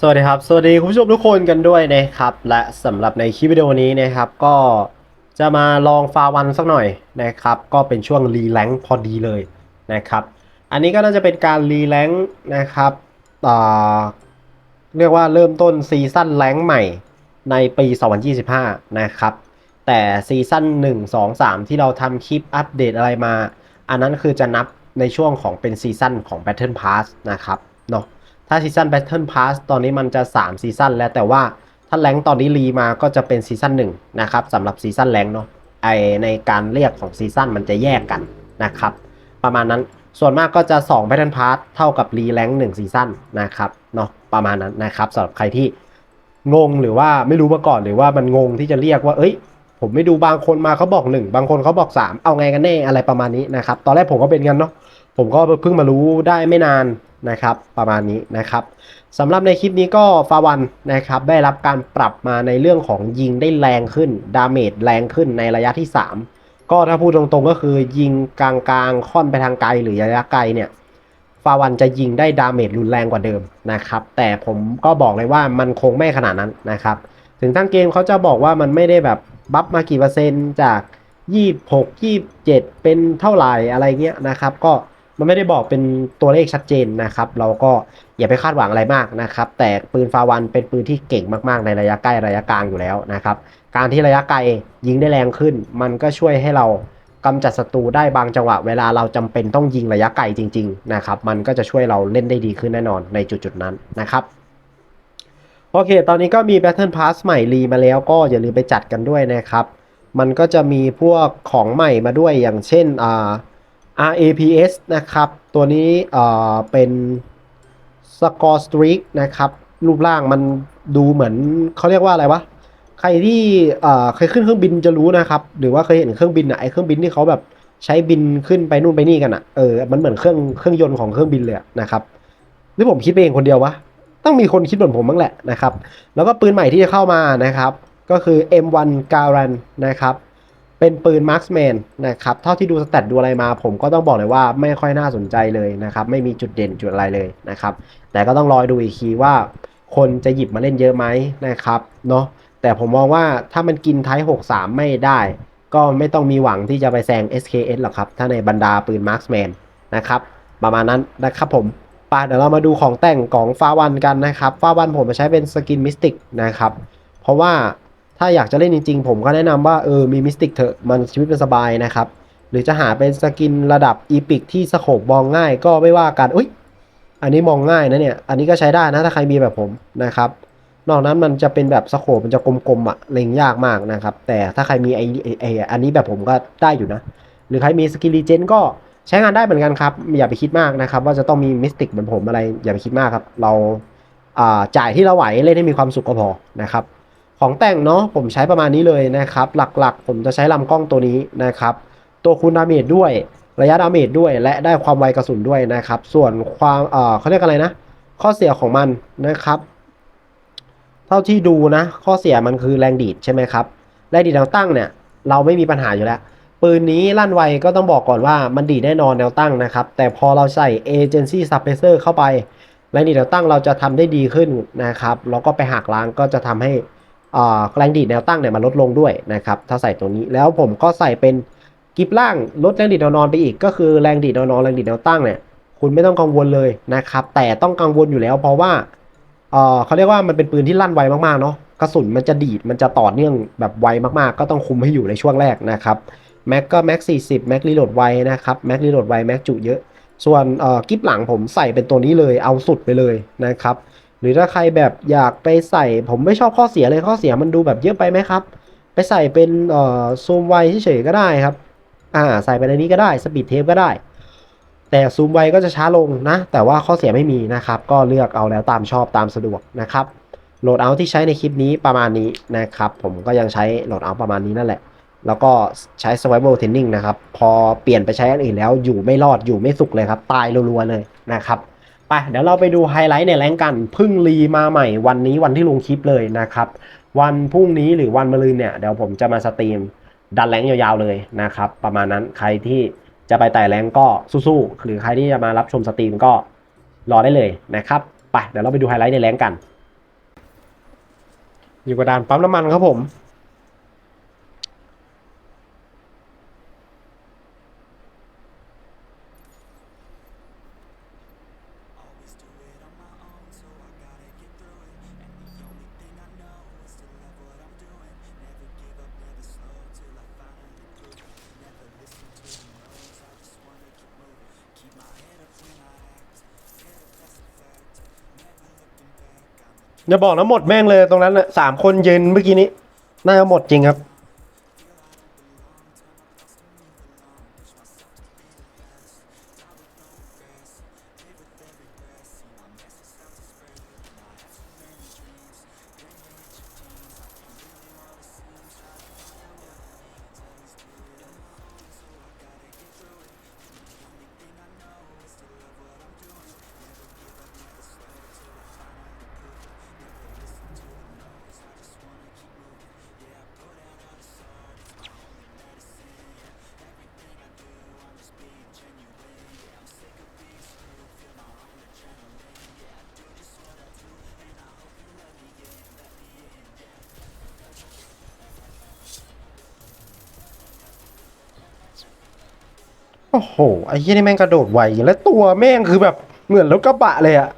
สวัสดีครับ สวัสดีคุณผู้ชมทุกคนกันด้วยนะครับ และสำหรับในคลิปวิดีโอนี้นะครับ ก็จะมาลองฟาวันสักหน่อยนะครับ ก็เป็นช่วงรีแลงค์พอดีเลยนะครับ อันนี้ก็น่าจะเป็นการรีแลงค์นะครับอ่าเรียกว่าเริ่มต้นซีซั่นแลงค์ใหม่ในปี 2025 นะครับ แต่ซีซั่น1 2 3 ที่เราทำคลิปอัปเดตอะไรมา อันนั้นคือจะนับในช่วงของเป็นซีซั่นของ Battle Pass นะครับเนาะ ถ้าซีซัน Battle Pass ตอนนี้มันจะ 3 ซีซันแล้วแต่ว่าถ้าแรงตอนนี้รีมาก็จะเป็นซีซั่น1นะครับสำหรับซีซั่นแรงเนาะไอในการเรียกของซีซั่นมันจะแยกกันนะครับ ประมาณนั้นส่วนมากก็จะ2 Battle Pass เท่ากับรีแรงค์1ซีซั่นนะครับเนาะประมาณนั้นนะครับสำหรับใครที่งงหรือว่าไม่รู้มาก่อนหรือว่ามันงงที่จะเรียกว่า เอ้ย ผมไม่ดูบางคนมาเขาบอก 1 บางคนเขาบอก 3 เอาไงกันแน่อะไรประมาณนี้นะครับ ตอนแรกผมก็เป็นกันเนาะผมก็เพิ่งมารู้ได้ไม่นานนะครับประมาณนี้นะครับสำหรับในคลิปนี้ก็ฟาวันนะครับได้รับการปรับมาในเรื่องของยิงได้แรงขึ้น ดาเมจแรงขึ้นในระยะที่ 3 ก็ถ้าพูดตรงๆก็คือยิงกลางๆค่อนไปทางไกลหรือระยะไกลเนี่ยฟาวันจะยิงได้ดาเมจรุนแรงกว่าเดิมนะครับแต่ผมก็บอกเลยว่ามันคงไม่ขนาดนั้นนะครับ ถึงทั้งเกมเขาจะบอกว่ามันไม่ได้แบบ บัฟมากี่เปอร์เซ็นต์จาก 26 27 เป็นเท่าไหร่อะไรเงี้ยนะครับ ก็มันไม่ได้บอกเป็นตัวเลขชัดเจนนะครับ เราก็อย่าไปคาดหวังอะไรมากนะครับ แต่ปืนฟาวันเป็นปืนที่เก่งมากๆ ในระยะใกล้ระยะกลางอยู่แล้วนะครับ การที่ระยะไกลยิงได้แรงขึ้น มันก็ช่วยให้เรากำจัดศัตรูได้บางจังหวะ เวลาเราจำเป็นต้องยิงระยะไกลจริง ๆ นะครับ มันก็จะช่วยเราเล่นได้ดีขึ้นแน่นอนในจุดๆนั้นนะครับ โอเค ตอนนี้ก็มี Battle Pass ใหม่รีมาแล้วก็อย่าลืมไปจัดกันด้วยนะครับ มันก็จะมีพวกของใหม่มาด้วยอย่างเช่นอ่า RAPS นะครับ ตัวนี้อ่าเป็น Score Streak นะครับ รูปร่างมันดูเหมือนเขาเรียกว่าอะไรวะ ใครที่อ่าเคยขึ้นเครื่องบินจะรู้นะครับ หรือว่าเคยเห็นเครื่องบินอะไอเครื่องบินที่เขาแบบใช้บินขึ้นไปนู่นไปนี่กันอะเออ มันเหมือนเครื่องเครื่องยนต์ของเครื่องบินเลยนะครับ หรือผมคิดไปเองคนเดียววะ ต้องมีคนคิดเหมือนผมบ้างแหละนะครับ แล้วก็ปืนใหม่ที่จะเข้ามานะครับ ก็คือ M1 Garand นะครับ เป็นปืน Marksman นะครับ เท่าที่ดูสแตทดูอะไรมา ผมก็ต้องบอกเลยว่าไม่ค่อยน่าสนใจเลยนะครับ ไม่มีจุดเด่นจุดอะไรเลยนะครับ แต่ก็ต้องรอดูอีกทีว่า คนจะหยิบมาเล่นเยอะไหมนะครับ เนาะ แต่ผมมองว่าถ้ามันกินไทป์63 ไม่ได้ ก็ไม่ต้องมีหวังที่จะไปแซง SKS หรอกครับ ถ้าในบรรดาปืน Marksman นะครับ ประมาณนั้นนะครับผม เดี๋ยวเรามาดูของแต่งของฟ้าวันกันนะครับ ฟ้าวันผมจะใช้เป็นสกินมิสติกนะครับ เพราะว่าถ้าอยากจะเล่นจริงๆ ผมก็แนะนำว่าเออมีมิสติกเถอะมันชีวิตเป็นสบายนะครับ หรือจะหาเป็นสกินระดับอีพิกที่สโคบมองง่ายก็ไม่ว่ากันอุ้ยอันนี้มองง่ายนะเนี่ย อันนี้ก็ใช้ได้นะถ้าใครมีแบบผมนะครับ นอกนั้นมันจะเป็นแบบสโคปมันจะกลมๆอะเล็งยากมากนะครับ แต่ถ้าใครมีไอไออันนี้แบบผมก็ได้อยู่นะ หรือใครมีสกิลรีเจนก็ ใช้งานได้เหมือนกันครับ อย่าไปคิดมากนะครับ ว่าจะต้องมีมิสติกเหมือนผมอะไร อย่าไปคิดมากครับ เราจ่ายที่เราไหวเล่นให้มีความสุขก็พอนะครับ ของแต่งเนาะผมใช้ประมาณนี้เลยนะครับ หลักๆ ผมจะใช้ลำกล้องตัวนี้นะครับ ตัวคูณดาเมจด้วย ระยะดาเมจด้วย และได้ความไวกระสุนด้วยนะครับ ส่วนความเอ่อเขาเรียกอะไรนะ ข้อเสียของมันนะครับ เท่าที่ดูนะ ข้อเสียมันคือแรงดีดใช่ไหมครับแรงดีดแนวตั้งเนี่ยเราไม่มีปัญหาอยู่แล้ว ปืนนี้ลั่นไวก็ต้องบอกก่อนว่ามันดีแน่นอนแนวตั้งนะครับ แต่พอเราใส่ Agency Suppressor เข้าไปแรงดีดแนวตั้งเราจะทำได้ดีขึ้นนะครับแล้วก็ไปหักล้างก็จะทำให้แรงดีดแนวตั้งเนี่ยมันลดลงด้วยนะครับถ้าใส่ตรงนี้แล้วผมก็ใส่เป็นกิฟล่างลดแรงดีดแนวนอนไปอีก ก็คือแรงดีดแนวนอนแรงดีดแนวตั้งเนี่ยคุณไม่ต้องกังวลเลยนะครับแต่ต้องกังวลอยู่แล้วเพราะว่าเออเขาเรียกว่ามันเป็นปืนที่ลั่นไวมากๆเนาะกระสุนมันจะดีดมันจะต่อเนื่องแบบไวมากๆ ก็ต้องคุมให้อยู่ในช่วงแรกนะครับ แม็กก็แม็ก40แม็กรีโหลดไวนะครับแม็กรีโหลดไวแม็กจุเยอะ ส่วนเอ่อกิฟหลังผมใส่เป็นตัวนี้เลยเอาสุดไปเลยนะครับ หรือถ้าใครแบบอยากไปใส่ผมไม่ชอบข้อเสียเลยข้อเสียมันดูแบบเยอะไปไหมครับ ไปใส่เป็นเอ่อซูมไวเฉยๆก็ได้ครับอ่าใส่ไปในนี้ก็ได้สปีดเทปก็ได้ แต่ซูมไวก็จะช้าลงนะ แต่ว่าข้อเสียไม่มีนะครับ ก็เลือกเอาแล้วตามชอบตามสะดวกนะครับโหลดเอาที่ใช้ในคลิปนี้ประมาณนี้นะครับ ผมก็ยังใช้โหลดเอาประมาณนี้นั่นแหละ แล้วก็ใช้ survival training นะครับ พอเปลี่ยนไปใช้อันอื่นแล้วอยู่ไม่รอดอยู่ไม่สุขเลยครับ ตายรัวๆเลยนะครับ ไปเดี๋ยวเราไปดูไฮไลท์ในแรงกันพึ่งรีมาใหม่วันนี้วันที่ลงคลิปเลยนะครับ วันพรุ่งนี้หรือวันมะรืนเนี่ยเดี๋ยวผมจะมาสตรีมดันแรงยาวๆเลยนะครับ ประมาณนั้นใครที่จะไปไต่แรงก็สู้ๆหรือใครที่จะมารับชมสตรีมก็รอได้เลยนะครับไปเดี๋ยวเราไปดูไฮไลท์ในแรงกัน อยู่กระดานปั๊มน้ำมันครับผม อย่าบอกนะหมดแม่งเลยตรงนั้นนะสามคนยืนเมื่อกี้นี้ น่าจะหมดจริงครับ โอ้โห ไอ้ยี่นี่แม่งกระโดดไวแล้วตัวแม่งคือแบบเหมือนรถกระบะเลยอะ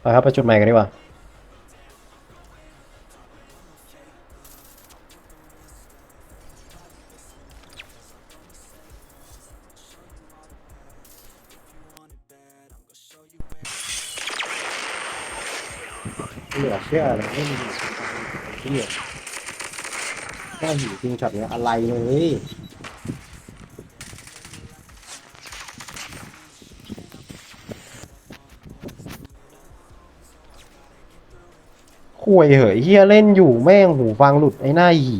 ไปครับไปจุดใหม่กันดีกว่า เหลือเชื่อเลยไม่มีที่เหลือแค่หิวจริงช็อตเนี้ยอะไรเลยคุยเหยเฮียเล่นอยู่แม่งหูฟังหลุดไอ้หน้าหี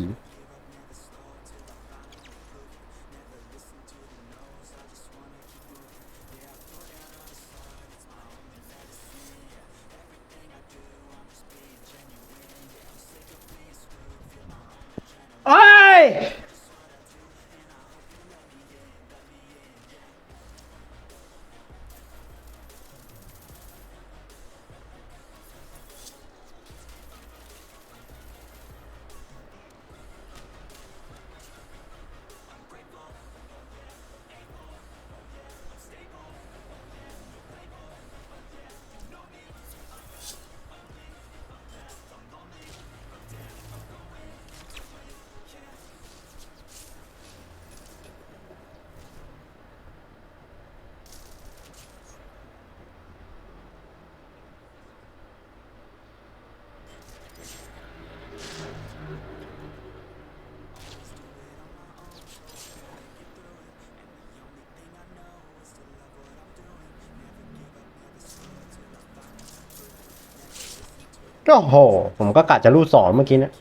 โอ้โห ผมก็กะจะรูดสอนเมื่อกี้เนะ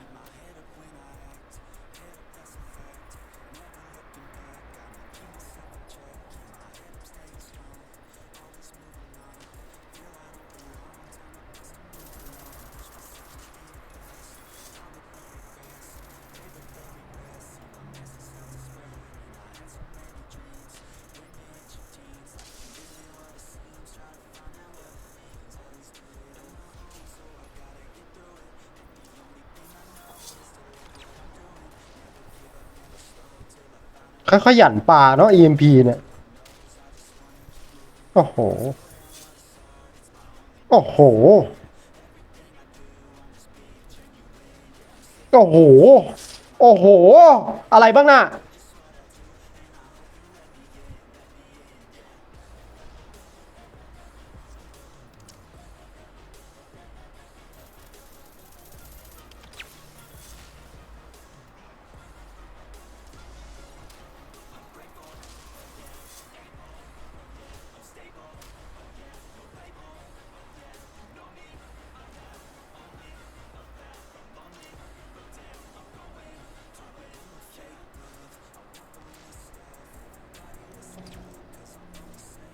ค่อยๆหยันปลาเนาะ EMP เนี่ย โอ้โห โอ้โห โอ้โห โอ้โห อะไรบ้างน่ะ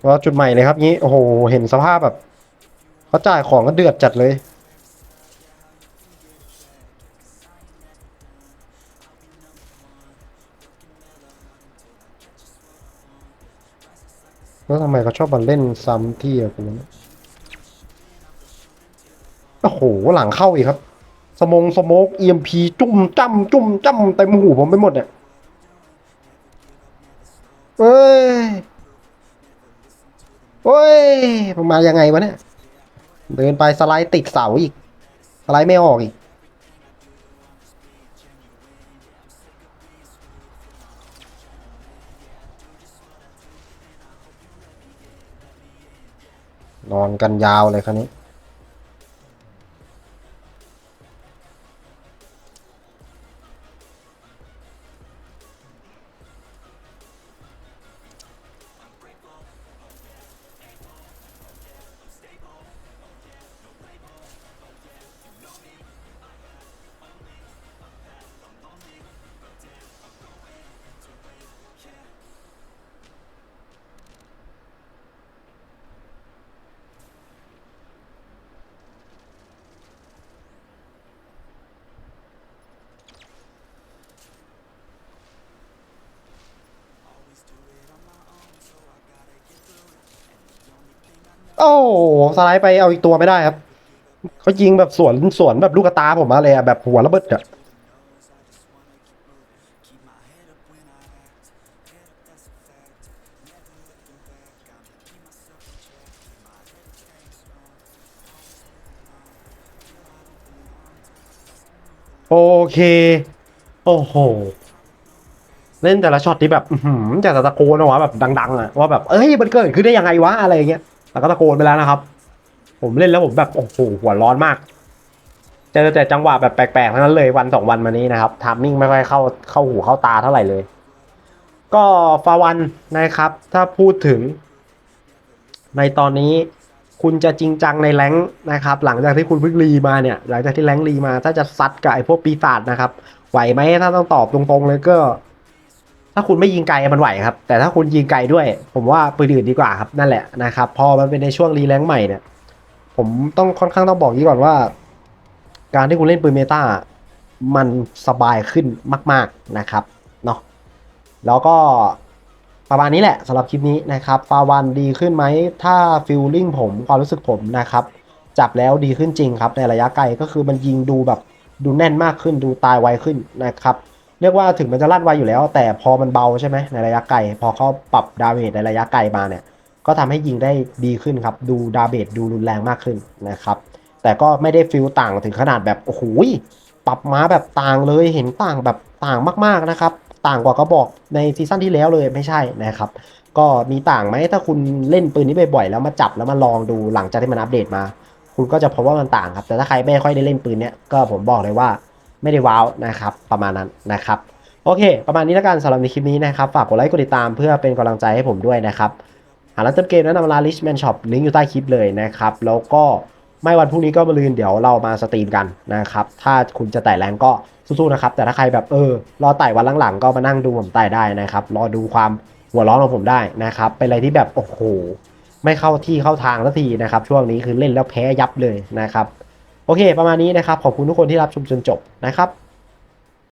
ก็จุดใหม่เลยครับนี้โอ้โหเห็นสภาพแบบเขาจ่ายของก็เดือดจัดเลยแล้วทำไมเขาชอบมาเล่นซ้ำที่อะคุณโอ้โหหลังเข้าอีกครับ สมงสโมกเอ็มพีจุ่มจ้ำจุ่มจ้ำเต็มหูผมไปหมดเนี่ยเอ้ย โอ้ยมันมายังไงวะเนี่ย เดินไปสไลด์ติดเสาอีก สไลด์ไม่ออกอีก นอนกันยาวเลยครับนี้ โอ้สไลด์ไปเอาอีกตัวไม่ได้ครับเขายิงแบบสวนสวนแบบลูกตาผมมาเลยอะแบบหัวระเบิดอะโอเค โอ้โห เล่นแต่ละช็อตที่แบบอื้อหืออยากจะตะโกนออกมาแบบดัง ๆอะว่าแบบ เอ้ย มันเกิดขึ้นได้ยังไงวะ อะไรอย่างเงี้ย แล้วก็ตะโกนไปแล้วนะครับ ผมเล่นแล้วผมแบบโอ้โหหัวร้อนมากเจอแต่จังหวะแบบแปลกๆทั้งนั้นเลยวันสองวันมานี้นะครับทามมิ่งไม่ค่อยเข้าเข้าหูเข้าตาเท่าไหร่เลย ก็ฟาวันนะครับ ถ้าพูดถึง ในตอนนี้คุณจะจริงจังในแรงนะครับ หลังจากที่คุณเพิ่งรีมาเนี่ย หลังจากที่แรงรีมาถ้าจะซัดกับไอ้พวกปีศาจนะครับ ไหวไหมถ้าต้องตอบตรงๆเลยก็ ถ้าคุณไม่ยิงไกลมันไหวครับ แต่ถ้าคุณยิงไกลด้วย ผมว่าปืนอื่นดีกว่าครับนั่นแหละนะครับ พอมันเป็นในช่วงรีแรงค์ใหม่เนี่ย ผมต้องค่อนข้างต้องบอกนี้ก่อนว่า การที่คุณเล่นปืนเมตามันสบายขึ้นมาก ๆนะครับเนาะแล้วก็ประมาณนี้แหละสำหรับคลิปนี้นะครับฟาวันดีขึ้นไหมถ้าฟิลลิ่งผมความรู้สึกผมนะครับ จับแล้วดีขึ้นจริงครับในระยะไกลก็คือมันยิงดูแบบดูแน่นมากขึ้นดูตายไวขึ้นนะครับ เรียกว่าถึงมันจะลั่นไวอยู่แล้ว แต่พอมันเบาใช่ไหมในระยะไกล พอเขาปรับดาเมจในระยะไกลมาเนี่ย ก็ทำให้ยิงได้ดีขึ้นครับ ดูดาเมจดูรุนแรงมากขึ้นนะครับ แต่ก็ไม่ได้ฟิลต่างถึงขนาดแบบโอ้โหปรับมาแบบต่างเลยเห็นต่างแบบต่างมากๆนะครับ ต่างกว่ากระบอกในซีซั่นที่แล้วเลยไม่ใช่นะครับ ก็มีต่างไหมถ้าคุณเล่นปืนนี้บ่อยๆแล้วมาจับแล้วมาลองดูหลังจากที่มันอัปเดตมา คุณก็จะพบว่ามันต่างครับ แต่ถ้าใครไม่ค่อยได้เล่นปืนเนี้ยก็ผมบอกเลยว่า ไม่ได้ว้าวนะครับประมาณนั้นนะครับโอเค ประมาณนี้แล้วกันสำหรับในคลิปนี้นะครับ ฝากกดไลค์กดติดตามเพื่อเป็นกำลังใจให้ผมด้วยนะครับ หาร้านเติมเกมแนะนำร้าน Richman Shop ลิงก์อยู่ใต้คลิปเลยนะครับ แล้วก็ไม่วันพรุ่งนี้ก็มาลืนเดี๋ยวเรามาสตรีมกันนะครับ ถ้าคุณจะไต่แรงก็สู้ๆนะครับ แต่ถ้าใครแบบเออ รอไต่วันหลังๆ ก็มานั่งดูผมไต่ได้นะครับ รอดูความหัวร้อนของผมได้นะครับ เป็นอะไรที่แบบโอ้โห ไม่เข้าที่เข้าทางสักทีนะครับ ช่วงนี้คือเล่นแล้วแพ้ยับเลยนะครับ โอเค ประมาณนี้นะครับ ขอบคุณทุกคนที่รับชมจนจบนะครับ